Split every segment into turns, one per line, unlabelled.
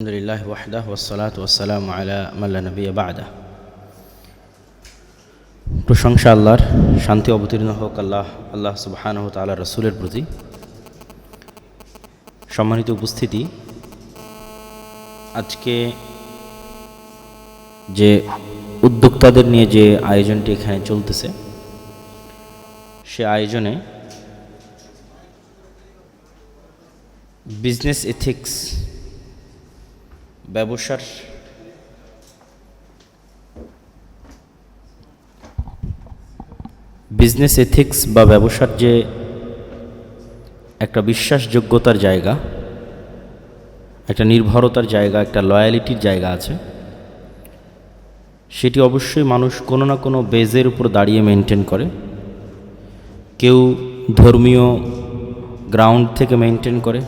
আলহামদুলিল্লাহ ওয়াহদাহ ওসালাত ওসালাম আলা মাল্লা নবী বাদা প্রশংসা আল্লাহর, শান্তি অবতীর্ণ হোক আল্লাহ আল্লাহ সুবাহানহ তালা রসুলের প্রতি। সম্মানিত উপস্থিতি, আজকে যে উদ্যোক্তাদের নিয়ে যে আয়োজনটি এখানে চলতেছে, সে আয়োজনে বিজনেস এথিক্স ব্যবসার বিজনেস এথিক্স বা ব্যবসার যে একটা বিশ্বাসযোগ্যতার জায়গা, একটা নির্ভরতার জায়গা, একটা লয়ালিটির জায়গা আছে, সেটি অবশ্যই মানুষ কোনো না কোনো বেজের উপর দাঁড়িয়ে মেনটেন করে। কেউ ধর্মীয় গ্রাউন্ড থেকে মেনটেন করে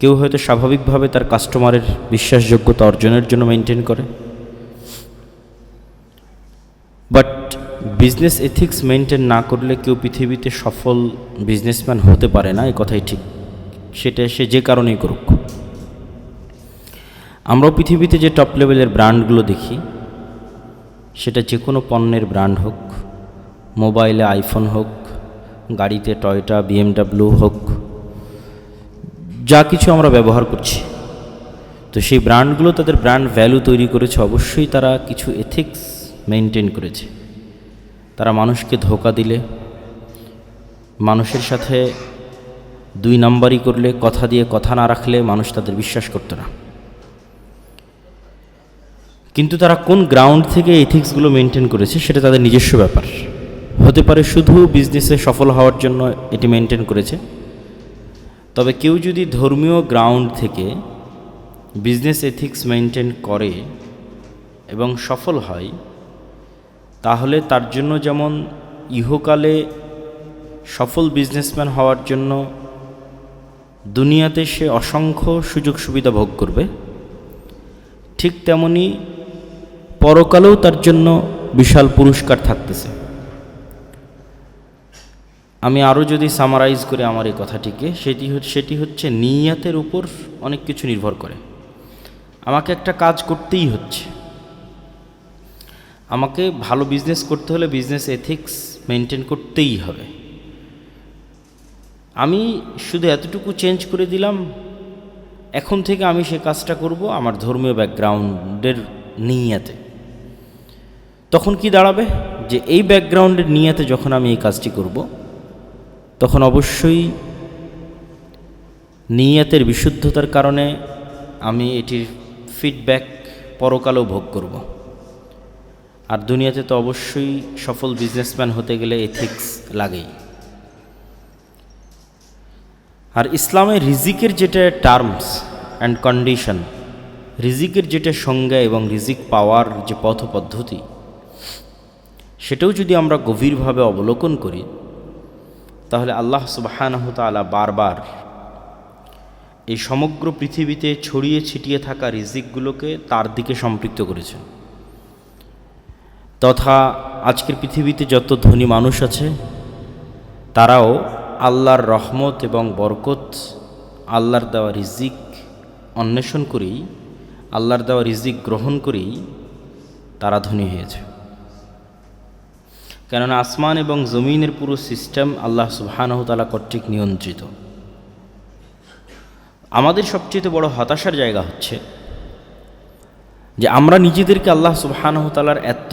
কেউ হয়তো স্বাভাবিকভাবে তার কাস্টমারের বিশ্বাসযোগ্যতা অর্জনের জন্য মেনটেন করে। বাট বিজনেস এথিক্স মেনটেন না করলে কেউ পৃথিবীতে সফল বিজনেসম্যান হতে পারে না এই কথাই ঠিক। সেটা সে যে কারণেই করুক। আমরাও পৃথিবীতে যে টপ লেভেলের ব্র্যান্ডগুলো দেখি, সেটা যে কোনো পণ্যের ব্র্যান্ড হোক মোবাইলে আইফোন হোক, গাড়িতে টয়টা বিএমডাব্লিউ হোক যা কিছু আমরা ব্যবহার করছি। তো সেই ব্র্যান্ডগুলো তাদের ব্র্যান্ড ভ্যালু তৈরি করেছে, অবশ্যই তারা কিছু এথিক্স মেনটেন করেছে। তারা মানুষকে ধোকা দিলে, মানুষের সাথে দুই নাম্বারই করলে, কথা দিয়ে কথা না রাখলে মানুষ তাদের বিশ্বাস করতো না। কিন্তু তারা কোন গ্রাউন্ড থেকে এথিক্সগুলো মেনটেন করেছে সেটা তাদের নিজস্ব ব্যাপার। হতে পারে শুধু বিজনেসে সফল হওয়ার জন্য এটি মেনটেন করেছে তবে কেউ যদি ধর্মীয় গ্রাউন্ড থেকে বিজনেস এথিক্স মেনটেন করে এবং সফল হয়, তাহলে তার জন্য যেমন ইহকালে সফল বিজনেসম্যান হওয়ার জন্য দুনিয়াতে সে অসংখ্য সুযোগ সুবিধা ভোগ করবে, ঠিক তেমনি পরকালেও তার জন্য বিশাল পুরস্কার থাকতেছে। আমি আরও যদি সামারাইজ করে আমার এই কথাটিকে, সেটি সেটি হচ্ছে নিয়াতের উপর অনেক কিছু নির্ভর করে। আমাকে একটা কাজ করতেই হচ্ছে। আমাকে ভালো বিজনেস করতে হলে বিজনেস এথিক্স মেনটেন করতেই হবে। আমি শুধু এতটুকু চেঞ্জ করে দিলাম, এখন থেকে আমি সে কাজটা করব আমার ধর্মীয় ব্যাকগ্রাউন্ডের নিয়াতে। তখন কি দাঁড়াবে? যে এই ব্যাকগ্রাউন্ডের নিয়াতে যখন আমি এই কাজটি করব তখন অবশ্যই নিয়াতের বিশুদ্ধতার কারণে আমি এটির ফিডব্যাক পরকালেও ভোগ করব। আর দুনিয়াতে তো অবশ্যই সফল বিজনেসম্যান হতে গেলে এথিক্স লাগেই। আর ইসলামের রিজিকের যেটা টার্মস অ্যান্ড কন্ডিশন রিজিকের যেটা সংজ্ঞা এবং রিজিক পাওয়ার যে পথ পদ্ধতি সেটাও যদি আমরা গভীরভাবে অবলোকন করি তাহলে আল্লাহ সুবাহানহ তালা বারবার এই সমগ্র পৃথিবীতে ছড়িয়ে ছিটিয়ে থাকা রিজিকগুলোকে তার দিকে সম্পৃক্ত করেছেন। তথা আজকের পৃথিবীতে যত ধনী মানুষ আছে, তারাও আল্লাহর রহমত এবং বরকত, আল্লাহর দেওয়া রিজিক অন্বেষণ করেই, আল্লাহর দেওয়া রিজিক গ্রহণ করেই তারা ধনী হয়েছে। কেননা আসমান এবং জমিনের পুরো সিস্টেম আল্লাহ সুবাহানহতালা কর্তৃক নিয়ন্ত্রিত। আমাদের সবচেয়ে বড় হতাশার জায়গা হচ্ছে যে আমরা নিজেদেরকে আল্লাহ সুবাহানহতালার এত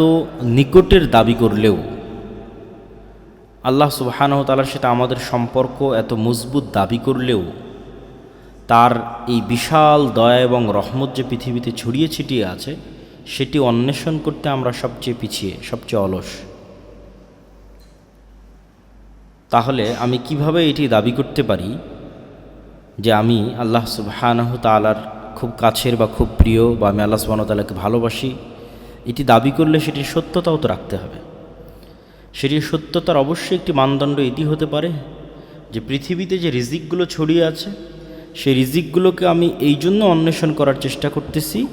নিকটের দাবি করলেও আল্লাহ সুবাহানহতালার সাথে আমাদের সম্পর্ক এত মজবুত দাবি করলেও তার এই বিশাল দয়া এবং রহমত যে পৃথিবীতে ছড়িয়ে ছিটিয়ে আছে, সেটি অন্বেষণ করতে আমরা সবচেয়ে পিছিয়ে, সবচেয়ে অলস। তাহলে আমি কীভাবে এটি দাবি করতে পারি যে আমি আল্লাহ সুবাহানহ তালার খুব কাছের বা খুব প্রিয় বা আমি আল্লাহ সুবাহ তালাকে ভালোবাসি? এটি দাবি করলে সেটির সত্যতাও তো রাখতে হবে। সেটির সত্যতার অবশ্যই একটি মানদণ্ড এটি হতে পারে যে পৃথিবীতে যে রিজিকগুলো ছড়িয়ে আছে, সেই রিজিকগুলোকে আমি এই জন্য অন্বেষণ করার চেষ্টা করতেছি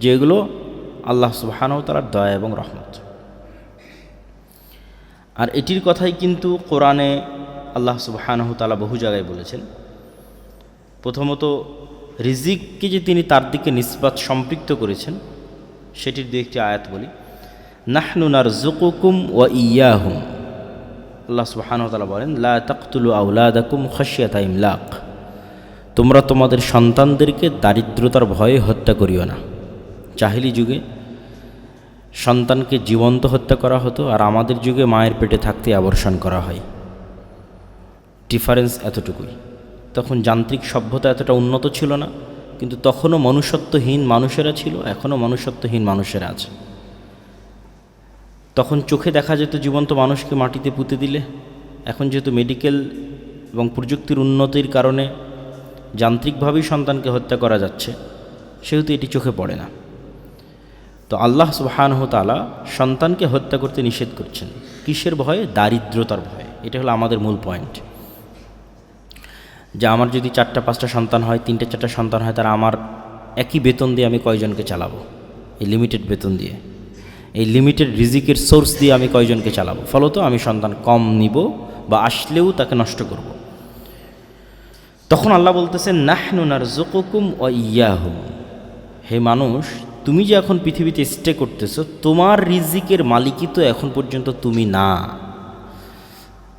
যেগুলো আল্লাহ সুবাহানহ তালার দয়া এবং রহমত। আর এটির কথাই কিন্তু কোরআনে আল্লাহ সুবাহানহ তালা বহু জায়গায় বলেছেন। প্রথমত, রিজিককে যে তিনি তার দিকে নিষ্পাত সম্পৃক্ত করেছেন, সেটির দু একটি আয়াত বলি। নাহনুনার জুকুকুম ওয়া ইয়াহুম। আল্লাহ সুবাহানতালা বলেন, লা তাকতুলু আউলাদাকুম খসিয়াতা ইমলাক। তোমরা তোমাদের সন্তানদেরকে দারিদ্রতার ভয়ে হত্যা করিও না। চাহিলি যুগে সন্তানকে জীবন্ত হত্যা করা হতো আর আমাদের যুগে মায়ের পেটে থাকতে আবর্ষণ করা হয়। ডিফারেন্স এতটুকুই। তখন যান্ত্রিক সভ্যতা এতটা উন্নত ছিল না, কিন্তু তখনও মনুষ্যত্বহীন মানুষেরা ছিল, এখনও মনুষ্যত্বহীন মানুষেরা আছে। তখন চোখে দেখা যেত জীবন্ত মানুষকে মাটিতে পুঁতে দিলে। এখন যেহেতু মেডিকেল এবং প্রযুক্তির উন্নতির কারণে যান্ত্রিকভাবেই সন্তানকে হত্যা করা যাচ্ছে, সেহেতু এটি চোখে পড়ে না। তো আল্লাহ সুবাহানহতালা সন্তানকে হত্যা করতে নিষেধ করছেন। কিসের ভয়ে? দারিদ্রতার ভয়ে। এটা হলো আমাদের মূল পয়েন্ট। যে আমার যদি চারটা, পাঁচটা সন্তান হয়, তিনটে, চারটা সন্তান হয়, তারা আমার একই বেতন দিয়ে আমি কয়জনকে চালাবো? এই লিমিটেড বেতন দিয়ে। এই লিমিটেড রিজিকের সোর্স দিয়ে আমি কয়জনকে চালাবো? ফলত আমি সন্তান কম নিব বা আসলেও তাকে নষ্ট করব। তখন আল্লাহ বলতেছেন নাহনুনার জকুকুম ও ইয়াহুম। হে মানুষ তুমি যে এখন পৃথিবীতে স্টে করতেছো, তোমার রিজিকের মালিকই তো এখন পর্যন্ত তুমি না।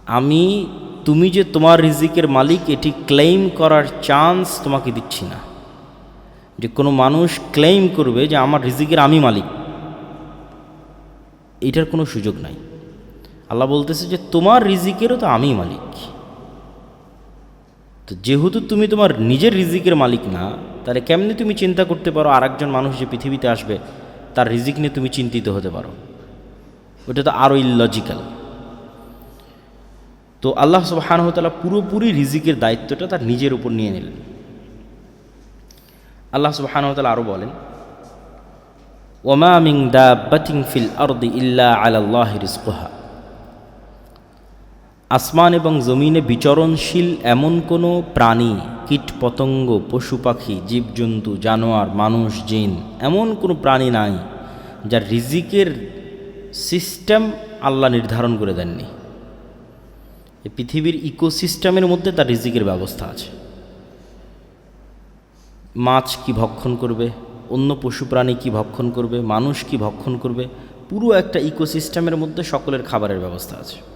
আমি, তুমি যে তোমার রিজিকের মালিক, এটি ক্লেইম করার চান্স তোমাকে দিচ্ছি না। যে কোনো মানুষ ক্লেইম করবে যে আমার রিজিকের আমি মালিক। এটার কোনো সুযোগ নাই। আল্লাহ বলতেছে যে তোমার রিজিকেরও তো আমি মালিক। তো যেহেতু তুমি তোমার নিজের রিজিকের মালিক না, তাহলে কেমনি তুমি চিন্তা করতে পারো আরেকজন মানুষ যে পৃথিবীতে আসবে, তার রিজিক নিয়ে তুমি চিন্তিত হতে পারো? ওটা তো আরও ইললজিক্যাল তো আল্লাহ সুবাহানহতালা পুরোপুরি রিজিকের দায়িত্বটা তার নিজের উপর নিয়ে নিলেন। আল্লাহ সুবাহানহতালা আরও বলেন ওমা মিং দাবাতিং ফিল আরদি ইল্লা আলাল্লাহ রিজকুহা। আসমান এবং জমিনে বিচরণশীল এমন কোনো প্রাণী, কীট পতঙ্গ, পশু পাখি, জীবজন্তু, জানোয়ার, মানুষ, জিন, এমন কোনো প্রাণী নাই, যার রিজিকের সিস্টেম আল্লাহ নির্ধারণ করে দেননি। পৃথিবীর ইকোসিস্টেমের মধ্যে তার রিজিকের ব্যবস্থা আছে। মাছ কি ভক্ষণ করবে? অন্য পশু প্রাণী কী ভক্ষণ করবে? মানুষ কি ভক্ষণ করবে? পুরো একটা ইকোসিস্টেমের মধ্যে সকলের খাবারের ব্যবস্থা আছে।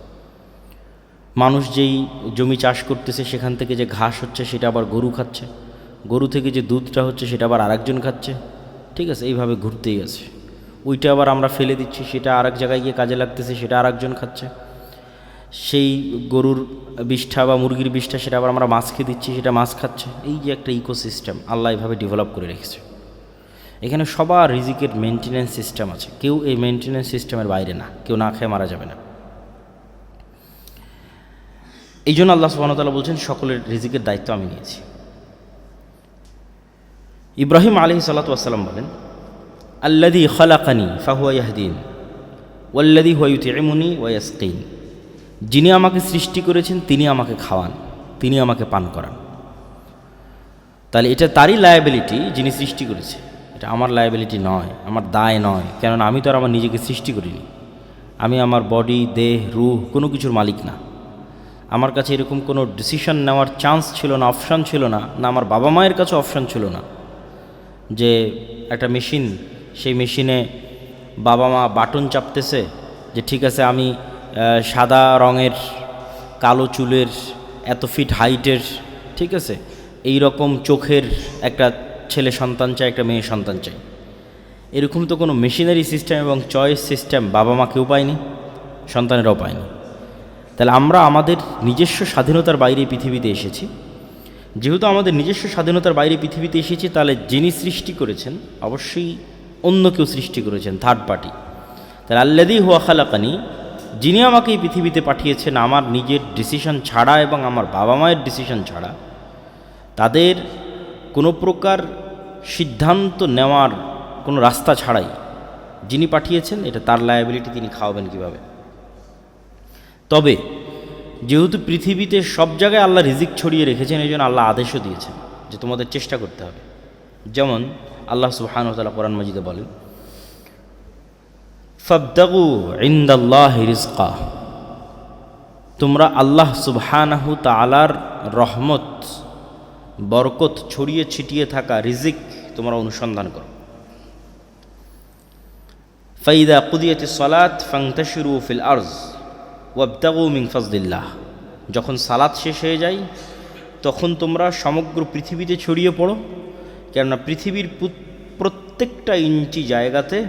মানুষ যেই জমি চাষ করতেছে, সেখান থেকে যে ঘাস হচ্ছে, সেটা আবার গরু খাচ্ছে। গরু থেকে যে দুধটা হচ্ছে, সেটা আবার আরেকজন খাচ্ছে। ঠিক আছে, এইভাবে ঘুরতেই আছে। ওইটা আবার আমরা ফেলে দিচ্ছি, সেটা আরেক জায়গায় গিয়ে কাজে লাগতেছে, সেটা আরেকজন খাচ্ছে। সেই গরুর বিষ্ঠা বা মুরগির বিষ্ঠা সেটা আবার আমরা মাছকে দিচ্ছি, সেটা মাছ খাচ্ছে। এই যে একটা ইকোসিস্টেম আল্লাহ এভাবে ডেভেলপ করে রেখেছে। এখানে সবার রিজিকের মেনটেন্যান্স সিস্টেম আছে। কেউ এই মেনটেন্যান্স সিস্টেমের বাইরে না, কেউ না খেয়ে মারা যাবে না। এই জন্য আল্লাহ সুবাহতাল্লাহ বলছেন, সকলের রিজিকের দায়িত্ব আমি নিয়েছি। ইব্রাহিম আলী সাল্লাতাম বলেন আল্লাদি খালাকানি ফাহুয়া ইয়াহদিন ওয়াল্লাদি হুয়াইতি এমুনি ওয়াইয়াসকিন যিনি আমাকে সৃষ্টি করেছেন, তিনি আমাকে খাওয়ান, তিনি আমাকে পান করান। তাহলে এটা তারই লায়াবিলিটি যিনি সৃষ্টি করেছে। এটা আমার লায়াবিলিটি নয়, আমার দায় নয়, কেননা আমি তো আর আমার নিজেকে সৃষ্টি করিনি। আমি আমার বডি দেহ, রুহ কোনো কিছুর মালিক না। আমার কাছে এরকম কোনো ডিসিশন নেওয়ার চান্স ছিল না অপশান ছিল না না আমার বাবা মায়ের কাছে অপশান ছিল না। যে একটা মেশিন সেই মেশিনে বাবা মা বাটন চাপতেছে, যে ঠিক আছে আমি সাদা রঙের, কালো চুলের, এত ফিট হাইটের ঠিক আছে? এই রকম চোখের একটা ছেলে সন্তান চাই, একটা মেয়ে সন্তান চাই। এরকম তো কোনো মেশিনারি সিস্টেম এবং চয়েস সিস্টেম বাবা মা কেউ পায়নি, সন্তানেরাও পায়নি। তাহলে আমরা আমাদের নিজস্ব স্বাধীনতার বাইরে পৃথিবীতে এসেছি। যেহেতু আমাদের নিজস্ব স্বাধীনতার বাইরে পৃথিবীতে এসেছি, তাহলে যিনি সৃষ্টি করেছেন, অবশ্যই অন্য কেউ সৃষ্টি করেছেন থার্ড পার্টি তাহলে আল্লাদি হুয়া খালাকানি, যিনি আমাকে এই পৃথিবীতে পাঠিয়েছেন, আমার নিজের ডিসিশন ছাড়া এবং আমার বাবা মায়ের ডিসিশন ছাড়া, তাদের কোনো প্রকার সিদ্ধান্ত নেওয়ার কোনো রাস্তা ছাড়াই যিনি পাঠিয়েছেন, এটা তার লায়াবিলিটি তিনি খাওয়াবেন কীভাবে? তবে যেহেতু পৃথিবীতে সব জায়গায় আল্লাহ রিজিক ছড়িয়ে রেখেছেন, এই জন্য আল্লাহ আদেশও দিয়েছেন যে তোমাদের চেষ্টা করতে হবে। যেমন আল্লাহ সুবাহানুতালা কোরআন মজিদে বলেন, ফবদাগু ইন্দাল্লাহ রিজকা। তোমরা আল্লাহ সুবহানাহু তালার রহমত, বরকত ছড়িয়ে ছিটিয়ে থাকা রিজিক তোমরা অনুসন্ধান করো। ফাইদা কুদিয়াতি সলাত ফাংতাশিরু ফিল আর্জ। ওয়াবতাগু মিন ফজলিল্লাহ। যখন সালাত শেষ হয়ে যায়, তখন তোমরা সমগ্র পৃথিবীতে ছড়িয়ে পড়ো। কেননা পৃথিবীর প্রত্যেকটা ইঞ্চি জায়গাতে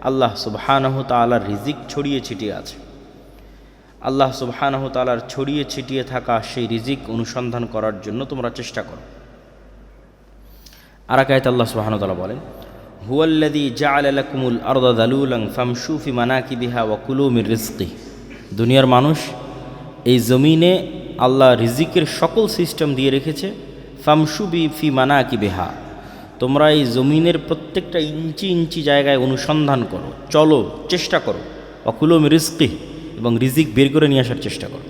আল্লাহ সুবহানাহু তাআলার রিজিক ছড়িয়ে ছিটিয়ে আছে। আল্লাহ সুবহানাহু তাআলার ছড়িয়ে ছিটিয়ে থাকা সেই রিজিক অনুসন্ধান করার জন্য তোমরা চেষ্টা করো। আর একায়ত আল্লাহ সুবহানাহু তাআলা বলেন, হুয়াল্লাযী জাআলা লাকুমুল আরদা দালুলান ফামশু ফি মানাকিবিহা ওয়া কুলু মির রিজকি। দুনিয়ার মানুষ এই জমিনে আল্লাহ রিজিকের সকল সিস্টেম দিয়ে রেখেছে ফামশু বি ফি বেহা তোমরা এই জমিনের প্রত্যেকটা ইঞ্চি ইঞ্চি জায়গায় অনুসন্ধান করো, চলো, চেষ্টা করো। অকুলম রিস্কি এবং রিজিক বের করে নিয়ে আসার চেষ্টা করো।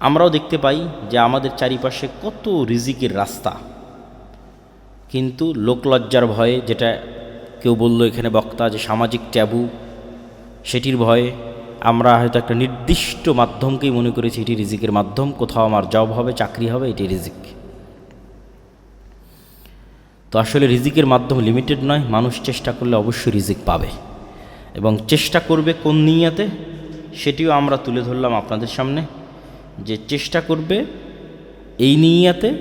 আমরাও দেখতে পাই যে আমাদের চারিপাশে কত রিজিকের রাস্তা। কিন্তু লোকলজ্জার ভয়ে যেটা কেউ বলল এখানে বক্তা যে সামাজিক ট্যাবু সেটির ভয়ে আমরা হয়তো একটা নির্দিষ্ট মাধ্যমকেই মনে করেছি এটি রিজিকের মাধ্যম। কোথাও আমার জব হবে, চাকরি হবে, এটি রিজিক। তো আসলে রিজিকের মাধ্যম লিমিটেড নয়, মানুষ চেষ্টা করলে অবশ্যই রিজিক পাবে। এবং চেষ্টা করবে কোন নিয়াতে, সেটিও আমরা তুলে ধরলাম আপনাদের সামনে, যে চেষ্টা করবে এই নিয়াতে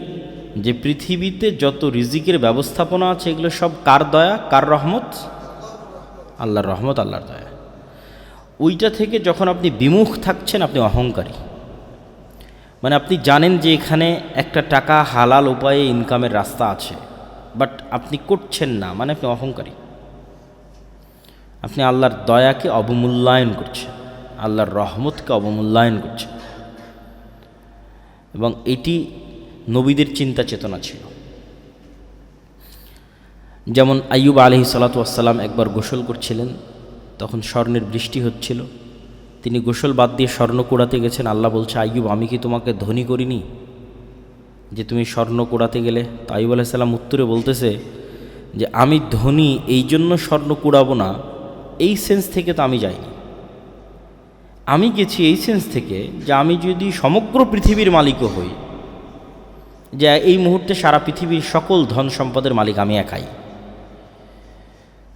যে পৃথিবীতে যত রিজিকের ব্যবস্থাপনা আছে, এগুলো সব কার দয়া, কার রহমত? আল্লাহর রহমত, আল্লাহর দয়া। ওইটা থেকে যখন আপনি বিমুখ থাকছেন, আপনি অহংকারী। মানে আপনি জানেন যে এখানে একটা টাকা হালাল উপায়ে ইনকামের রাস্তা আছে বাট আপনি করছেন না মানে আপনি অহংকারী। আপনি আল্লাহর দয়াকে অবমূল্যায়ন করছেন, আল্লাহর রহমতকে অবমূল্যায়ন করছেন। এবং এটি নবীদের চিন্তা চেতনা ছিল। যেমন আইয়ুব আলহি সালাতাম একবার গোসল করছিলেন তখন স্বর্ণের বৃষ্টি হচ্ছিল। তিনি গোসল বাদ দিয়ে স্বর্ণ কুড়াতে গেছেন। আল্লাহ বলছে, আইয়ুব, আমি কি তোমাকে ধনী করিনি? যে তুমি স্বর্ণ কুড়াতে গেলে? তো আইব আলাইসাল্লাম উত্তরে বলতেছে যে, আমি ধনী, এই জন্য স্বর্ণ কুড়াবো না। এই সেন্স থেকে তো আমি যাইনি। আমি গেছি এই সেন্স থেকে যে, আমি যদি সমগ্র পৃথিবীর মালিকও হই, যে, এই মুহূর্তে সারা পৃথিবীর সকল ধন সম্পদের মালিক আমি একাই।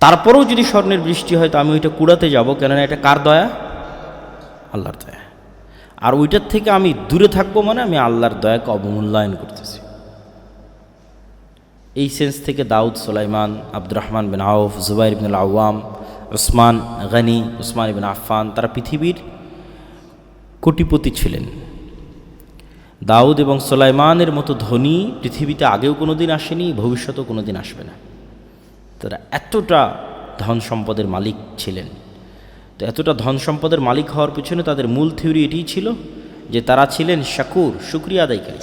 তারপরেও যদি স্বর্ণের বৃষ্টি হয়, তো আমি ওইটা কুড়াতে যাব। কেননা এটা কার দয়া? আল্লাহর দয়া। আর ওইটার থেকে আমি দূরে থাকব মানে আমি আল্লাহর দয়াকে অবমূল্যায়ন করতেছি। এই সেন্স থেকে দাউদ, সোলাইমান আব্দুর রহমান বিন আউফ, জুবাইর বিন আওয়াম ওসমান গানি ওসমান বিন আফফান, তারা পৃথিবীর কোটিপতি ছিলেন। দাউদ এবং সোলাইমানের মতো ধনী পৃথিবীতে আগেও কোনো দিন আসেনি, ভবিষ্যতেও কোনো দিন আসবে না। তারা এতটা ধন সম্পদের মালিক ছিলেন। তো এতটা ধন সম্পদের মালিক হওয়ার পিছনে তাদের মূল থিওরি এটিই ছিল যে তারা ছিলেন শাকুর, শুক্রিয়া আদায়কারী।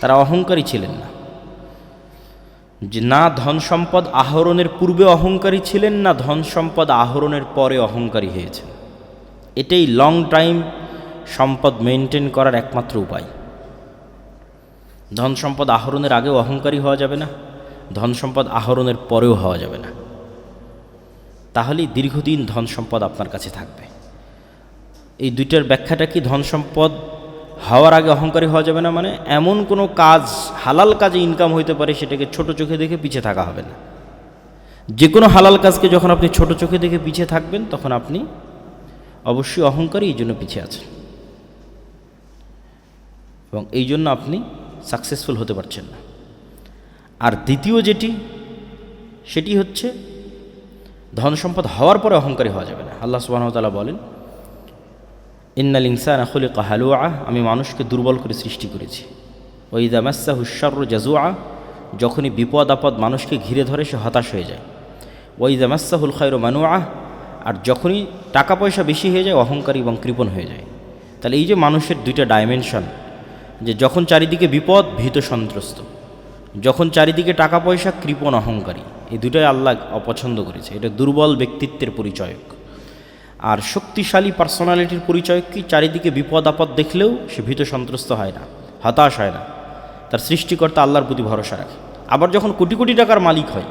তারা অহংকারী ছিলেন না। যে না ধন সম্পদ আহরণের পূর্বে অহংকারী ছিলেন, না ধন সম্পদ আহরণের পরে অহংকারী হয়েছেন। এটাই লং টাইম সম্পদ মেনটেন করার একমাত্র উপায়। ধন সম্পদ আহরণের আগেও অহংকারী হওয়া যাবে না। ধন সম্পদ আহরণের পরেও হওয়া যাবে না। তাহলেই দীর্ঘদিন ধন সম্পদ আপনার কাছে থাকবে। এই দুইটার ব্যাখ্যাটা কি ধন সম্পদ হওয়ার আগে অহংকারী হওয়া যাবে না মানে এমন কোনো কাজ, হালাল কাজে ইনকাম হইতে পারে সেটাকে ছোট চোখে দেখে পিছিয়ে থাকা হবে না। যে কোনো হালাল কাজকে যখন আপনি ছোট চোখে দেখে পিছিয়ে থাকবেন, তখন আপনি অবশ্যই অহংকারী এই জন্য পিছিয়ে আছেন। এবং এই জন্য আপনি সাকসেসফুল হতে পারছেন না। আর দ্বিতীয় যেটি, সেটি হচ্ছে ধন সম্পদ হওয়ার পরে অহংকারী হওয়া যাবে না। আল্লাহ সুবাহতালা বলেন, ইন্নাল ইনসান আখলি কাহালুয়া আমি মানুষকে দুর্বল করে সৃষ্টি করেছি। ওইদা মাসা হুসার জাজুয়া যখনই বিপদ আপদ মানুষকে ঘিরে ধরে সে হতাশ হয়ে যায়। ওইদা মাসাহুল খায়র মানুয়া আর যখনই টাকা পয়সা বেশি হয়ে যায়, অহংকারী এবং কৃপণ হয়ে যায়। তাহলে এই যে মানুষের দুইটা ডাইমেনশন যে যখন চারিদিকে বিপদ, ভীত সন্ত্রস্ত। যখন চারিদিকে টাকা পয়সা কৃপণ, অহংকারী, এই দুটাই আল্লাহ অপছন্দ করেছে। এটা দুর্বল ব্যক্তিত্বের পরিচয়ক। আর শক্তিশালী পার্সোনালিটির পরিচয় কি? চারিদিকে বিপদ, আপদ দেখলেও সে ভীত, সন্ত্রস্ত হয় না, হতাশ হয় না। তার সৃষ্টিকর্তা আল্লাহর প্রতি ভরসা রাখে। আবার যখন কোটি কোটি টাকার মালিক হয়,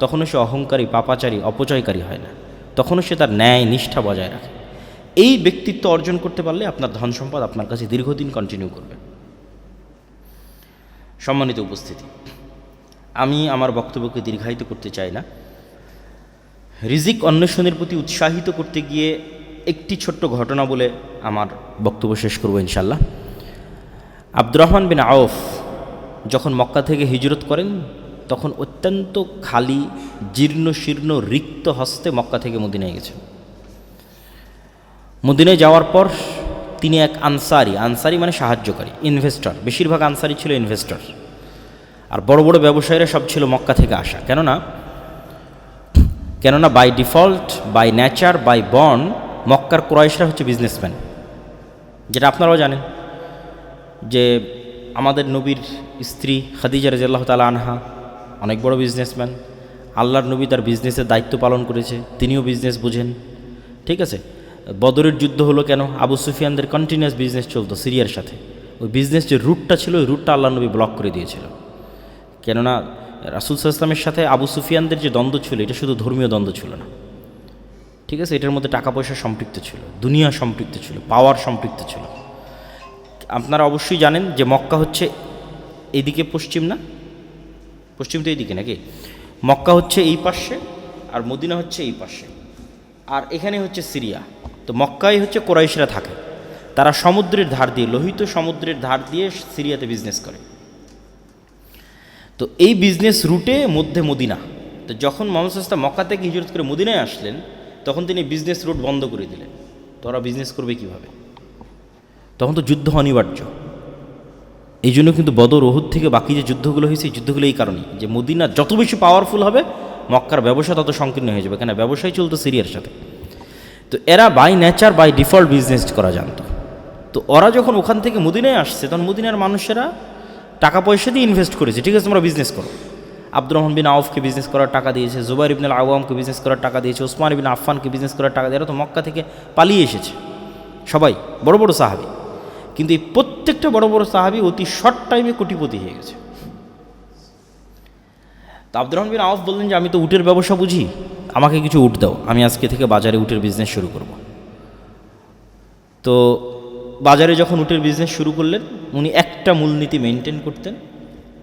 তখনও সে অহংকারী, পাপাচারী, অপচয়কারী হয় না। তখনও সে তার ন্যায়, নিষ্ঠা বজায় রাখে। এই ব্যক্তিত্ব অর্জন করতে পারলে আপনার ধন সম্পদ আপনার কাছে দীর্ঘদিন কন্টিনিউ করবে। সম্মানিত উপস্থিতি। আমি আমার বক্তব্যকে দীর্ঘায়িত করতে চাই না। রিজিক অন্বেষণের প্রতি উৎসাহিত করতে গিয়ে একটি ছোট্ট ঘটনা বলে আমার বক্তব্য শেষ করব ইনশাল্লাহ আব্দুর রহমান বিন আউফ যখন মক্কা থেকে হিজরত করেন, তখন অত্যন্ত খালি, জীর্ণ, শীর্ণ, রিক্ত হস্তে মক্কা থেকে মদিনায় গেছেন। মদিনায় যাওয়ার পর তিনি এক আনসারি আনসারি মানে সাহায্যকারী ইনভেস্টর বেশিরভাগ আনসারি ছিল ইনভেস্টর আর বড় বড় ব্যবসায়ীরা সব ছিল মক্কা থেকে আসা। কেননা কেননা by default by nature by born মক্কার ক্রয়েশরা হচ্ছে বিজনেসম্যান যেটা আপনারাও জানেন যে আমাদের নবীর স্ত্রী খাদিজা রাজিয়াল্লাহ তালা আনহা অনেক বড় বিজনেসম্যান আল্লাহর নবী তার বিজনেসের দায়িত্ব পালন করেছে, তিনিও বিজনেস বুঝেন। ঠিক আছে? বদরের যুদ্ধ হলো কেন? আবু সুফিয়ানদের কন্টিনিউয়াস বিজনেস চলতো সিরিয়ার সাথে। ওই বিজনেস যে রুটটা ছিল, ওই রুটটা আল্লাহ নবী ব্লক করে দিয়েছিল। কেননা, রাসুল ইসলামের সাথে আবু সুফিয়ানদের যে দ্বন্দ্ব ছিল, এটা শুধু ধর্মীয় দ্বন্দ্ব ছিল না। ঠিক আছে? এটার মধ্যে টাকা পয়সা সম্পৃক্ত ছিল, দুনিয়া সম্পৃক্ত ছিল পাওয়ার সম্পৃক্ত ছিল। আপনারা অবশ্যই জানেন যে মক্কা হচ্ছে এইদিকে পশ্চিম না? পশ্চিম তো এইদিকে নাকি? মক্কা হচ্ছে এই পাশে আর মদিনা হচ্ছে এই পাশে। আর এখানে হচ্ছে সিরিয়া। তো মক্কায় হচ্ছে কোরাইশরা থাকে। তারা সমুদ্রের ধার দিয়ে, লোহিত সমুদ্রের ধার দিয়ে সিরিয়াতে বিজনেস করে। তো এই বিজনেস রুটে মধ্যে মদিনা। তো যখন মোহাম্মদ সাস্তা মক্কা থেকে হিজরত করে মদিনায় আসলেন, তখন তিনি বিজনেস রুট বন্ধ করে দিলেন। তো ওরা বিজনেস করবে কীভাবে? তখন তো যুদ্ধ অনিবার্য। এই জন্য কিন্তু বদর, ওহুদ থেকে বাকি যে যুদ্ধগুলো হয়েছে, এই যুদ্ধগুলো এই কারণেই যে মদিনা যত বেশি পাওয়ারফুল হবে, মক্কার ব্যবসা তত সংকীর্ণ হয়ে যাবে। কেন? ব্যবসায় চলতো সিরিয়ার সাথে। তো এরা by nature by default business করা জানতো। তো ওরা যখন ওখান থেকে মদিনায় আসছে, তখন মদিনার মানুষেরা টাকা পয়সা দিয়ে ইনভেস্ট করেছে। ঠিক আছে, তোমরা বিজনেস করো। আব্দুর রহমান বিন আউফকে বিজনেস করার টাকা দিয়েছে, জুবাইর ইবনুল আওয়ামকে বিজনেস করার টাকা দিয়েছে, ওসমান ইবিন আফফানকে বিজনেস করার টাকা দিয়ে এরা তো মক্কা থেকে পালিয়ে এসেছে। সবাই, বড় বড় সাহাবি। কিন্তু এই প্রত্যেকটা বড় বড় সাহাবি অতি শর্ট টাইমে কোটিপতি হয়ে গেছে। তো আব্দুর রহমান বিন আউফ বললেন যে, আমি তো উটের ব্যবসা বুঝি। আমাকে কিছু উট দাও। আমি আজকে থেকে বাজারে উটের বিজনেস শুরু করব। তো বাজারে যখন উটের বিজনেস শুরু করলেন, উনি একটা মূলনীতি মেনটেন করতেন।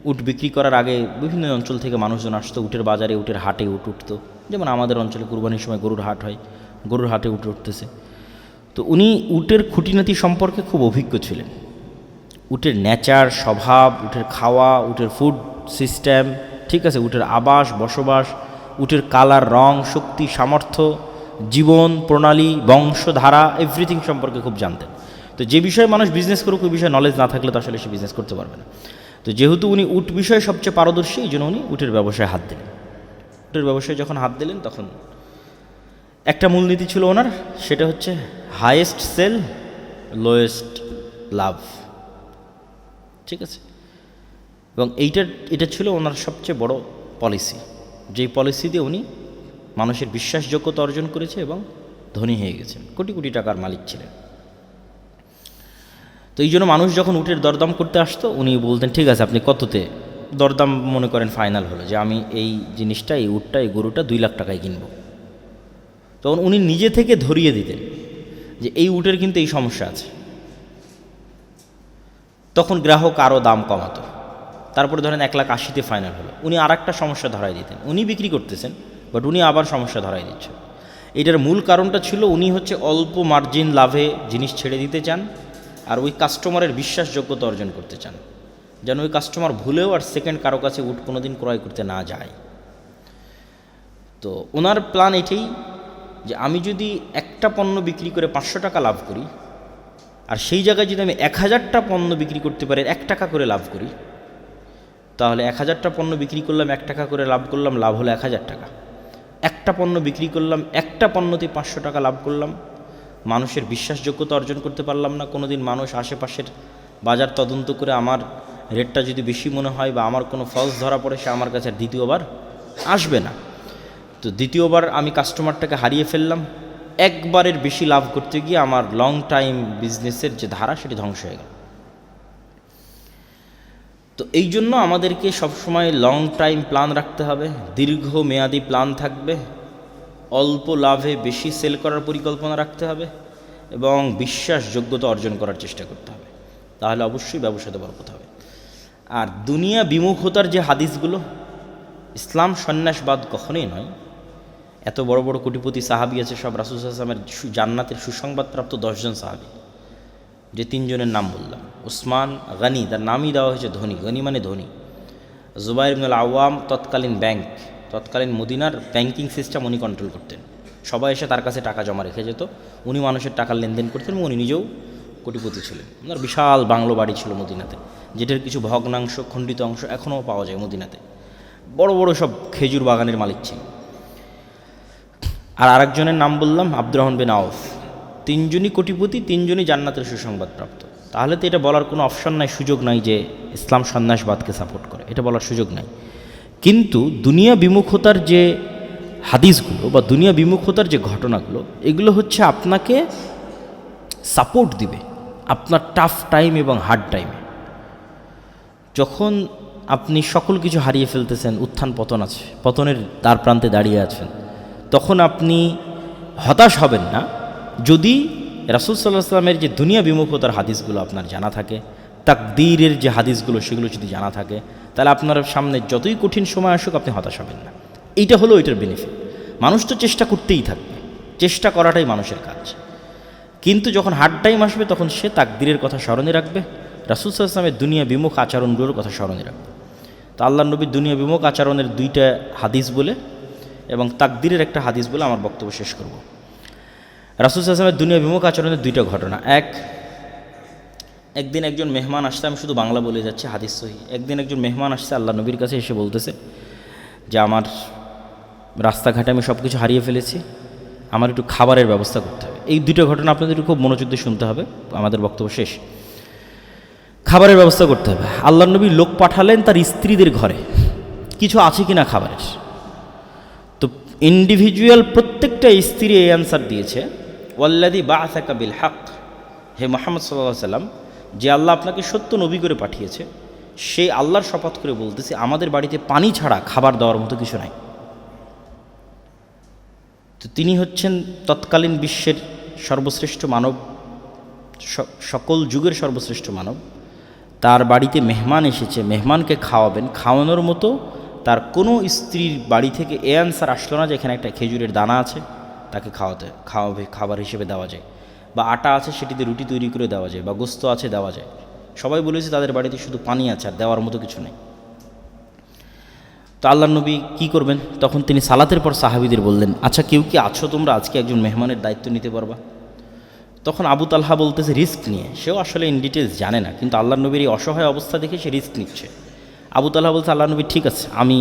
উট বিক্রি করার আগে বিভিন্ন অঞ্চল থেকে মানুষজন আসতো, উটের বাজারে উটের হাটে উট উঠতো। যেমন আমাদের অঞ্চলে কুরবানির সময় গরুর হাট হয়, গরুর হাটে উট উঠতেছে। তো উনি উটের খুঁটিনাতি সম্পর্কে খুব অভিজ্ঞ ছিলেন। উটের নেচার, স্বভাব, উটের খাওয়া, উটের ফুড সিস্টেম ঠিক আছে, উটের আবাস, বসবাস, উটের কালার, রং, শক্তি, সামর্থ্য, জীবন, প্রণালী, বংশধারা এভরিথিং সম্পর্কে খুব জানতেন। তো যে বিষয়ে মানুষ বিজনেস করুক, ওই বিষয়ে নলেজ না থাকলে তো আসলে সে বিজনেস করতে পারবে না। তো যেহেতু উনি উট বিষয়ে সবচেয়ে পারদর্শী, এই জন্য উনি উটের ব্যবসায় হাত দিলেন। উটের ব্যবসায় যখন হাত দিলেন, তখন একটা মূলনীতি ছিল ওনার, সেটা হচ্ছে হায়েস্ট সেল লোয়েস্ট লাভ। ঠিক আছে? এবং এইটার, এটা ছিল ওনার সবচেয়ে বড় পলিসি যেই পলিসি দিয়ে উনি মানুষের বিশ্বাসযোগ্যতা অর্জন করেছে এবং ধনী হয়ে গেছেন। কোটি কোটি টাকার মালিক ছিলেন। তো এই জন্য মানুষ যখন উটের দরদাম করতে আসতো, উনি বলতেন, ঠিক আছে, আপনি কততে? দরদাম মনে করেন ফাইনাল হলো যে, আমি এই জিনিসটা, এই উটটা, এই গরুটা দুই লাখ টাকায় কিনবো। তখন উনি নিজে থেকে ধরিয়ে দিতেন যে, এই উটের কিন্তু এই সমস্যা আছে। তখন গ্রাহক আরও দাম কমাতো। তারপরে ধরেন এক লাখ আশিতে ফাইনাল হলো। উনি আর একটা সমস্যা ধরাই দিতেন। উনি বিক্রি করতেছেন বাট উনি আবার সমস্যা ধরাই দিচ্ছেন এটার মূল কারণটা ছিল উনি হচ্ছে অল্প মার্জিন লাভে জিনিস ছেড়ে দিতে চান আর ওই কাস্টমারের বিশ্বাসযোগ্যতা অর্জন করতে চান। যেন ওই কাস্টমার ভুলেও আর সেকেন্ড কারও কাছে উট কোনো দিন ক্রয় করতে না যায়। তো ওনার প্ল্যান এটাই যে আমি যদি একটা পণ্য বিক্রি করে পাঁচশো টাকা লাভ করি, আর সেই জায়গায় যদি আমি এক হাজারটা পণ্য বিক্রি করতে পারি, এক টাকা করে লাভ করি তাহলে এক হাজারটা পণ্য বিক্রি করলাম, এক টাকা করে লাভ করলাম, লাভ হলো এক হাজার টাকা। একটা পণ্য বিক্রি করলাম, একটা পণ্যতে পাঁচশো টাকা লাভ করলাম। মানুষের বিশ্বাসযোগ্যতা অর্জন করতে পারলাম না। কোনো দিন মানুষ আশেপাশের বাজার তদন্ত করে আমার রেটটা যদি বেশি মনে হয় বা আমার কোনো ফলস ধরা পড়ে, সে আমার কাছে দ্বিতীয়বার আসবে না। তো দ্বিতীয়বার আমি কাস্টমারটাকে হারিয়ে ফেললাম। একবারের বেশি লাভ করতে গিয়ে আমার লং টাইম বিজনেসের যে ধারা, সেটি ধ্বংস হয়ে গেল। তো এই জন্য আমাদেরকে সবসময় লং টাইম প্ল্যান রাখতে হবে, দীর্ঘ মেয়াদি প্ল্যান থাকবে, অল্প লাভে বেশি সেল করার পরিকল্পনা রাখতে হবে এবং বিশ্বাসযোগ্যতা অর্জন করার চেষ্টা করতে হবে। তাহলে অবশ্যই ব্যবসাতে বরকত হবে। আর দুনিয়া বিমুখতার যে হাদিসগুলো, ইসলাম সন্ন্যাসবাদ কখনোই নয়। এত বড় বড় কোটিপতি সাহাবি আছে, সব রাসুল আসলামের জান্নাতের সুসংবাদপ্রাপ্ত দশজন সাহাবি। যে তিনজনের নাম বললাম। উসমান গানি, তার নামই দেওয়া হয়েছে ধনী, গনি মানে ধনী। জুবাইর ইবনুল আওয়াম তৎকালীন ব্যাংক তৎকালীন মদিনার ব্যাংকিং সিস্টেম উনি কন্ট্রোল করতেন। সবাই এসে তার কাছে টাকা জমা রেখে যেত, উনি মানুষের টাকার লেনদেন করতেন এবং উনি নিজেও কোটিপতি ছিলেন। ওনার বিশাল বাংলো বাড়ি ছিল মদিনাতে, যেটার কিছু ভগ্নাংশ, খণ্ডিত অংশ এখনও পাওয়া যায় মদিনাতে। বড় বড় সব খেজুর বাগানের মালিক ছিল আর আরেকজনের নাম বললাম আব্দুর রহমান বিন আউফ তিনজনই কোটিপতি, তিনজনই জান্নাতের সুসংবাদপ্রাপ্ত। তাহলে তো এটা বলার কোনো অপশন নাই, সুযোগ নাই যে ইসলাম সন্ন্যাসবাদকে সাপোর্ট করে। এটা বলার সুযোগ নাই। কিন্তু দুনিয়া বিমুখতার যে হাদিসগুলো বা দুনিয়া বিমুখতার যে ঘটনাগুলো, এগুলো হচ্ছে আপনাকে সাপোর্ট দিবে আপনার টাফ টাইম এবং হার্ড টাইমে যখন আপনি সকল কিছু হারিয়ে ফেলতেছেন, উত্থান পতন আছে, পতনের দ্বার প্রান্তে দাঁড়িয়ে আছেন, তখন আপনি হতাশ হবেন না। যদি রাসুল সাল্লাহ সাল্লামের যে দুনিয়া বিমুখতার হাদিসগুলো আপনার জানা থাকে, তাকদীরের যে হাদিসগুলো, সেগুলো যদি জানা থাকে, তাহলে আপনার সামনে যতই কঠিন সময় আসুক আপনি হতাশ হবেন না। এইটা হলো এটার বেনিফিট মানুষ তো চেষ্টা করতেই থাকবে। চেষ্টা করাটাই মানুষের কাজ। কিন্তু যখন হার্ড টাইম আসবে, তখন সে তাকদিরের কথা স্মরণে রাখবে, রাসুল সাল্লামের দুনিয়া বিমুখ আচরণগুলোর কথা স্মরণে রাখবে। তো আল্লাহ নবীর দুনিয়া বিমুখ আচরণের দুইটা হাদিস বলে এবং তাকদিরের একটা হাদিস বলে আমার বক্তব্য শেষ করব। রাসুল সাল্লামের দুনিয়া বিমুখ আচরণের দুইটা ঘটনা। এক, একদিন একজন মেহমান আসছে, আমি শুধু বাংলা বলে যাচ্ছি, হাদিস সহি। একদিন একজন মেহমান আসছে, আল্লাহ নবীর কাছে এসে বলতেছে যে, আমার রাস্তাঘাটে আমি সব কিছু হারিয়ে ফেলেছি, আমার একটু খাবারের ব্যবস্থা করতে হবে। এই দুটো ঘটনা আপনাদের খুব মনোযোগ দিয়ে শুনতে হবে, আমাদের বক্তব্য শেষ। খাবারের ব্যবস্থা করতে হবে। আল্লাহ নবী লোক পাঠালেন তার স্ত্রীদের ঘরে। কিছু আছে কি না খাবারের? তো ইন্ডিভিজুয়াল প্রত্যেকটা স্ত্রী এই অ্যান্সার দিয়েছে ওয়াল্লাদি বা আসাকা বিল হক হে মোহাম্মদ সাল্লাহ সাল্লাম, যে আল্লাহ আপনাকে সত্য নবী করে পাঠিয়েছে সেই আল্লাহর শপথ করে বলতেছে, আমাদের বাড়িতে পানি ছাড়া খাবার দেওয়ার মতো কিছু নাই। তো তিনি হচ্ছেন তৎকালীন বিশ্বের সর্বশ্রেষ্ঠ মানব সকল যুগের সর্বশ্রেষ্ঠ মানব। তার বাড়িতে মেহমান এসেছে, মেহমানকে খাওয়াবেন। খাওয়ানোর মতো তার কোনো স্ত্রীর বাড়ি থেকে এ আনসার আসলো না যে এখানে একটা খেজুরের দানা আছে। তাকে খাওয়াতে খাওয়াবে খাবার হিসেবে দেওয়া যায়। বা আটা আছে সেটিতে রুটি তৈরি করে দেওয়া যায়, বা গোস্ত আছে দেওয়া যায়। সবাই বলেছে তাদের বাড়িতে শুধু পানি আছে আর দেওয়ার মতো কিছু নেই। তো আল্লাহ নবী কী করবেন? তখন তিনি সালাতের পর সাহাবিদের বললেন আচ্ছা কেউ কি আছো তোমরা আজকে একজন মেহমানের দায়িত্ব নিতে পারবা? তখন আবু তালহা বলতেছে, রিস্ক নিয়ে। সেও আসলে ইন ডিটেলস জানে না, কিন্তু আল্লাহ নবীর এই অসহায় অবস্থা দেখে সে রিস্ক নিচ্ছে। আবু তালহা বলছে আল্লাহ নবী, ঠিক আছে, আমি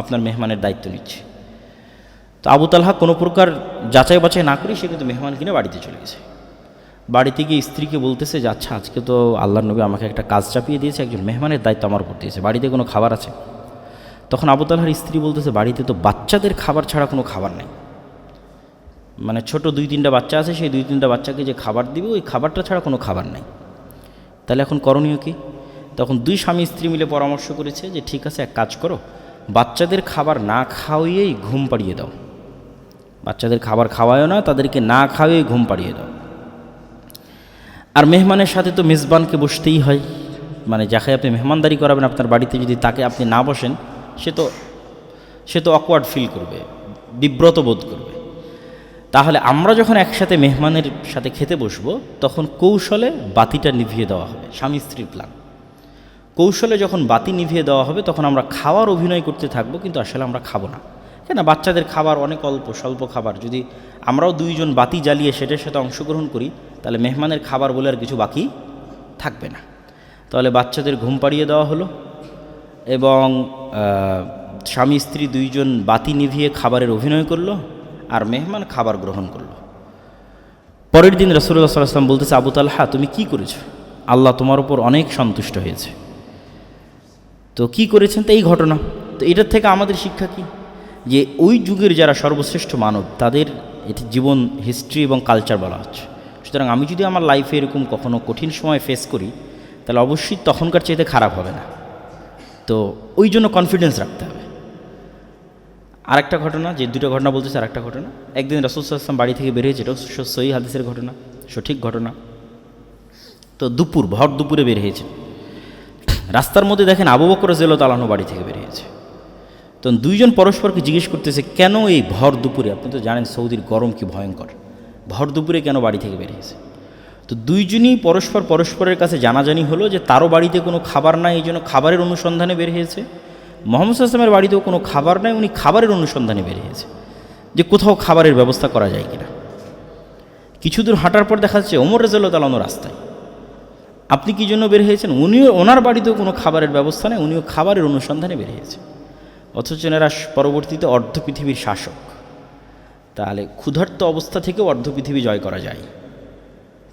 আপনার মেহমানের দায়িত্ব নিচ্ছি। তো আবু তালহা কোনো প্রকার যাচাই বাছাই না করে সে কিন্তু মেহমান কিনে বাড়িতে চলে গেছে। বাড়িতে গিয়ে স্ত্রীকে বলতেছে যে আচ্ছা আজকে তো আল্লাহ নবী আমাকে একটা কাজ চাপিয়ে দিয়েছে, একজন মেহমানের দায়িত্ব আমার উপর দিয়েছে, বাড়িতে কোনো খাবার আছে? তখন আবু তালহার স্ত্রী বলতেছে, বাড়িতে তো বাচ্চাদের খাবার ছাড়া কোনো খাবার নেই। মানে ছোট দুই তিনটা বাচ্চা আছে, সেই দুই তিনটা বাচ্চাকে যে খাবার দিবে, ওই খাবারটা ছাড়া কোনো খাবার নাই। তাহলে এখন করণীয় কি? তখন দুই স্বামী স্ত্রী মিলে পরামর্শ করেছে যে, ঠিক আছে, এক কাজ করো, বাচ্চাদের খাবার না খাওয়িয়েই ঘুম পাড়িয়ে দাও। বাচ্চাদের খাবার খাওয়ায়ও না, তাদেরকে না খাওয়িয়েই ঘুম পাড়িয়ে দাও। আর মেহমানের সাথে তো মেজবানকে বসতেই হয়। মানে যাকে আপনি মেহমানদারি করাবেন, আপনার বাড়িতে যদি তাকে আপনি না বসেন, সে তো সে তো অকওয়ার্ড ফিল করবে, বিব্রত বোধ করবে। তাহলে আমরা যখন একসাথে মেহমানের সাথে খেতে বসবো, তখন কৌশলে বাতিটা নিভিয়ে দেওয়া হবে, স্বামী স্ত্রীর প্ল্যান কৌশলে যখন বাতি নিভিয়ে দেওয়া হবে, তখন আমরা খাওয়ার অভিনয় করতে থাকব, কিন্তু আসলে আমরা খাব না। কেন বাচ্চাদের খাবার অনেক অল্প, স্বল্প খাবার। যদি আমরাও দুইজন বাতি জ্বালিয়ে সেটার সাথে অংশগ্রহণ করি, তাহলে মেহমানের খাবার বলে আর কিছু বাকি থাকবে না। তাহলে বাচ্চাদের ঘুম পাড়িয়ে দেওয়া হলো এবং স্বামী স্ত্রী দুইজন বাতি নিভিয়ে খাবারের অভিনয় করল আর মেহমান খাবার গ্রহণ করল। পরের দিন রসুল্লাহ সাল্লাম বলতেছে, আবু তালহা, তুমি কি করেছ? আল্লাহ তোমার উপর অনেক সন্তুষ্ট হয়েছে। তো কি করেছেন? তো এই ঘটনা। তো এটার থেকে আমাদের শিক্ষা কি? যে ওই যুগের যারা সর্বশ্রেষ্ঠ মানব, তাদের এটি জীবন হিস্ট্রি এবং কালচার বলা হচ্ছে। সুতরাং আমি যদি আমার লাইফে এরকম কখনো কঠিন সময় ফেস করি, তাহলে অবশ্যই তখনকার চাইতে খারাপ হবে না। তো ওই জন্য কনফিডেন্স রাখতে হবে। আরেকটা ঘটনা, যে দুটো ঘটনা বলতেছে, আরেকটা ঘটনা। একদিন রাসুল সাল্লাম বাড়ি থেকে বেরিয়েছে এটাও স- সহি হাদিসের ঘটনা, সঠিক ঘটনা। তো দুপুর, ভর দুপুরে বের হয়েছে রাস্তার মধ্যে দেখেন আবু বকর জেলো তালানো বাড়ি থেকে বেরিয়েছে তখন দুইজন পরস্পরকে জিজ্ঞেস করতেছে, কেন এই ভর দুপুরে? আপনি তো জানেন সৌদির গরম কি ভয়ঙ্কর। ভর দুপুরে কেন বাড়ি থেকে বেরিয়েছে? তো দুইজনই পরস্পর পরস্পরের কাছে জানাজানি হলো যে তারও বাড়িতে কোনো খাবার নাই, এই জন্য খাবারের অনুসন্ধানে বের হয়েছে। মোহাম্মদ আসলামের বাড়িতেও কোনো খাবার নাই, উনি খাবারের অনুসন্ধানে বের হয়েছে। যে কোথাও খাবারের ব্যবস্থা করা যায় কিনা। কিছু দূর হাঁটার পর দেখা যাচ্ছে ওমর রেজাল্লাহ তালানো রাস্তায়। আপনি কি জন্য বের হয়েছেন? উনিও, ওনার বাড়িতেও কোনো খাবারের ব্যবস্থা নেই, উনিও খাবারের অনুসন্ধানে বের হয়েছে। অথচ এনারা পরবর্তীতে অর্ধ পৃথিবীর শাসক। তাহলে ক্ষুধার্ত অবস্থা থেকেও অর্ধ পৃথিবী জয় করা যায়।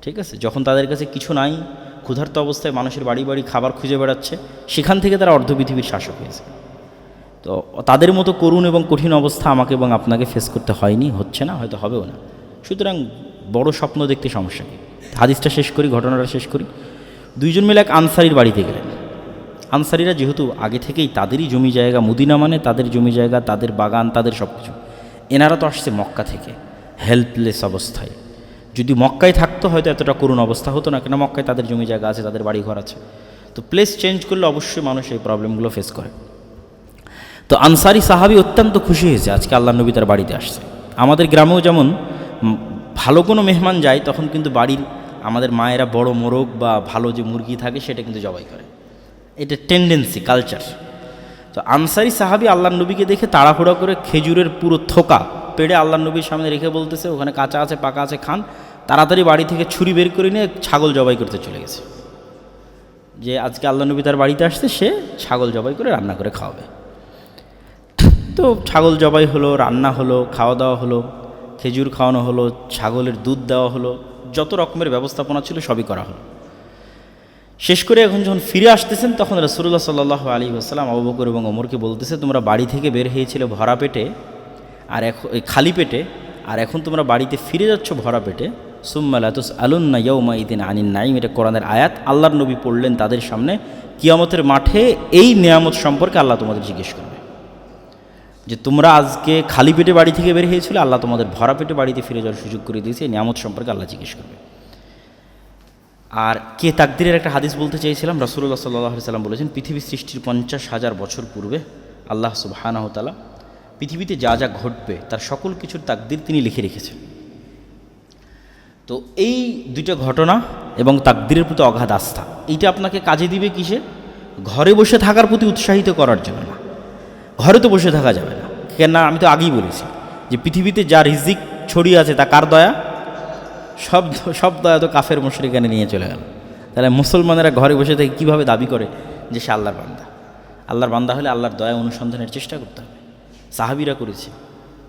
ঠিক আছে? যখন তাদের কাছে কিছু নাই, ক্ষুধার্ত অবস্থায় মানুষের বাড়ি বাড়ি খাবার খুঁজে বেড়াচ্ছে, সেখান থেকে তারা অর্ধ পৃথিবীর শাসক হয়েছে। তো তাদের মতো করুণ এবং কঠিন অবস্থা আমাকে এবং আপনাকে ফেস করতে হয়নি, হচ্ছে না, হয়তো হবেও না। সুতরাং বড় স্বপ্ন দেখতে সমস্যা নেই হাদিসটা শেষ করি, ঘটনাটা শেষ করি। দুইজন মিলে এক আনসারির বাড়িতে গেলেন। আনসারিরা যেহেতু আগে থেকেই তাদেরই জমি জায়গা, মুদিনা মানে তাদের জমি জায়গা, তাদের বাগান, তাদের সব কিছু এনারা তো আসছে মক্কা থেকে হেল্পলেস অবস্থায়। যদি মক্কায় থাকতো হয়তো এতটা করুণ অবস্থা হতো না কেন মক্কায় তাদের জমি জায়গা আছে, তাদের বাড়ি ঘর আছে। তো প্লেস চেঞ্জ করলে অবশ্যই মানুষ এই প্রবলেমগুলো ফেস করে। তো আনসারি সাহাবি অত্যন্ত খুশি হয়েছে, আজকে আল্লাহ নবী তার বাড়িতে আসছে। আমাদের গ্রামেও যেমন ভালো কোনো মেহমান যায়, তখন কিন্তু বাড়ির আমাদের মায়েরা বড় মোরগ বা ভালো যে মুরগি থাকে, সেটা কিন্তু জবাই করে। এটা টেন্ডেন্সি কালচার তো আনসারি সাহাবি আল্লাহ নবীকে দেখে তাড়াহুড়া করে খেজুরের পুরো থোকা পেড়ে আল্লাহ নবীর সামনে রেখে বলতেছে, ওখানে কাঁচা আছে, পাকা আছে, খান। তাড়াতাড়ি বাড়ি থেকে ছুরি বের করে নিয়ে ছাগল জবাই করতে চলে গেছে। যে আজকে আল্লাহ নবী তার বাড়িতে আসছে, সে ছাগল জবাই করে রান্না করে খাওয়াবে। তো ছাগল জবাই হলো, রান্না হলো, খাওয়া দাওয়া হলো, খেজুর খাওয়ানো হলো, ছাগলের দুধ দেওয়া হলো, যত রকমের ব্যবস্থাপনা ছিল সবই করা হলো। শেষ করে এখন যখন ফিরে আসতেছেন, তখন রসুল্লাহ সাল্লাহ আলী আসসালাম আবু বকর এবং অমরকে বলতেছে, তোমরা বাড়ি থেকে বের হয়েছিল ভরা পেটে আর এখন খালি পেটে, আর এখন তোমরা বাড়িতে ফিরে যাচ্ছ ভরা পেটে। সুম্মালাতুস আলুন্না ইয়ৌমা ইদিন আনিন নাইম এটা কোরআনের আয়াত। আল্লাহর নবী পড়লেন তাদের সামনে, কিয়ামতের মাঠে এই নিয়ামত সম্পর্কে আল্লাহ তোমাদের জিজ্ঞেস করবে। যে তোমরা আজকে খালি পেটে বাড়ি থেকে বের হয়েছিল, আল্লাহ তোমাদের ভরা পেটে বাড়িতে ফিরে যাওয়ার সুযোগ করে দিয়েছে, এই নিয়ামত সম্পর্কে আল্লাহ জিজ্ঞেস করবে। আর কে তাকদিরের একটা হাদিস বলতে চেয়েছিলাম? রসুল্লাহ সাল্লাহ সাল্লাম বলেছেন পৃথিবী সৃষ্টির পঞ্চাশ হাজার বছর পূর্বে আল্লাহ সুবাহানাহতালা পৃথিবীতে যা যা ঘটবে, তার সকল কিছুর তাকদির তিনি লিখে রেখেছেন। তো এই দুইটা ঘটনা এবং তাকদিরের প্রতি অগাধ আস্থা, এইটা আপনাকে কাজে দিবে কিসে? ঘরে বসে থাকার প্রতি উৎসাহিত করার জন্য না। ঘরে তো বসে থাকা যাবে না। কেন আমি তো আগেই বলেছি যে পৃথিবীতে যা রিজিক ছড়িয়ে আছে, তা কার দয়া? সব সব দয়া তো কাফের মুশরিকানে নিয়ে চলে গেল। তাহলে মুসলমানেরা ঘরে বসে থেকে কীভাবে দাবি করে যে সে আল্লাহর বান্দা? আল্লাহর বান্দা হলে আল্লাহর দয়া অনুসন্ধানের চেষ্টা করতে হবে। সাহাবিরা করেছে,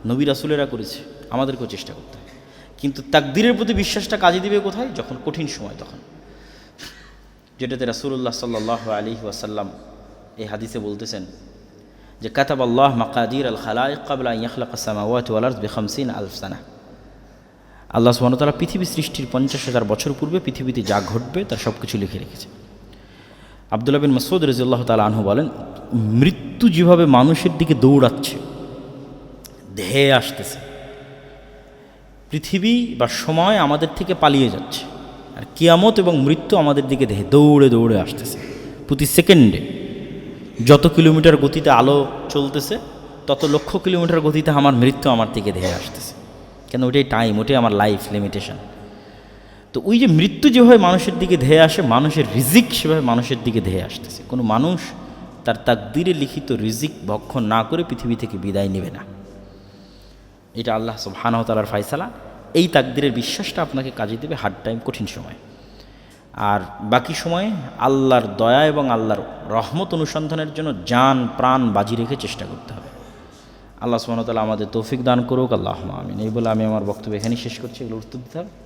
নবী রাসুলেরা করেছে, আমাদেরকেও চেষ্টা করতে হবে। কিন্তু তাকদিরের প্রতি বিশ্বাসটা কাজে দিবে কোথায়? যখন কঠিন সময় তখন। যেটাতে রাসুল্লাহ সাল্লাহ আলী ওয়াসাল্লাম এই হাদিসে বলতেছেন যে কাতাব আল্লাহ মাকাদির আল খালায় কাবলা ইয়াখলাক সামাওয়াত ওয়ালার্স বেখামসিন আলফসানা আল্লাহ সুবাহতালা পৃথিবী সৃষ্টির পঞ্চাশ হাজার বছর পূর্বে পৃথিবীতে যা ঘটবে, তার সব কিছু লিখে রেখেছে। আবদুল্লাহ বিন মাসুদ রাজিউল্লাহ তালা আনহু বলেন, মৃত্যু যেভাবে মানুষের দিকে দৌড়াচ্ছে ধেয়ে আসতেছে। পৃথিবী বা সময় আমাদের থেকে পালিয়ে যাচ্ছে। আর কিয়ামত এবং মৃত্যু আমাদের দিকে দেহে দৌড়ে দৌড়ে আসতেছে। প্রতি সেকেন্ডে যত কিলোমিটার গতিতে আলো চলতেছে, তত লক্ষ কিলোমিটার গতিতে আমার মৃত্যু আমার দিকে ধেয়ে আসতেছে। কেন ওটাই টাইম ওটাই আমার লাইফ লিমিটেশন তো ওই যে মৃত্যু যেভাবে মানুষের দিকে ধেয়ে আসে, মানুষের রিজিক সেভাবে মানুষের দিকে ধেয়ে আসতেছে। কোনো মানুষ তার তাকদিরে লিখিত রিজিক ভক্ষণ না করে পৃথিবী থেকে বিদায় নেবে না। এটা আল্লাহ সুবহানাহতালার ফাইসালা এই তাকদিরের বিশ্বাসটা আপনাকে কাজে দেবে হার্ড টাইম কঠিন সময়। আর বাকি সময়ে আল্লাহর দয়া এবং আল্লাহর রহমত অনুসন্ধানের জন্য যান প্রাণ বাজি রেখে চেষ্টা করতে হবে। আল্লাহ সুবহানাহু আমাদের তৌফিক দান করুক আল্লাহ আমিন। এই বলে আমি আমার বক্তব্য এখানেই শেষ করছি। এগুলো উত্তর দিতে হবে।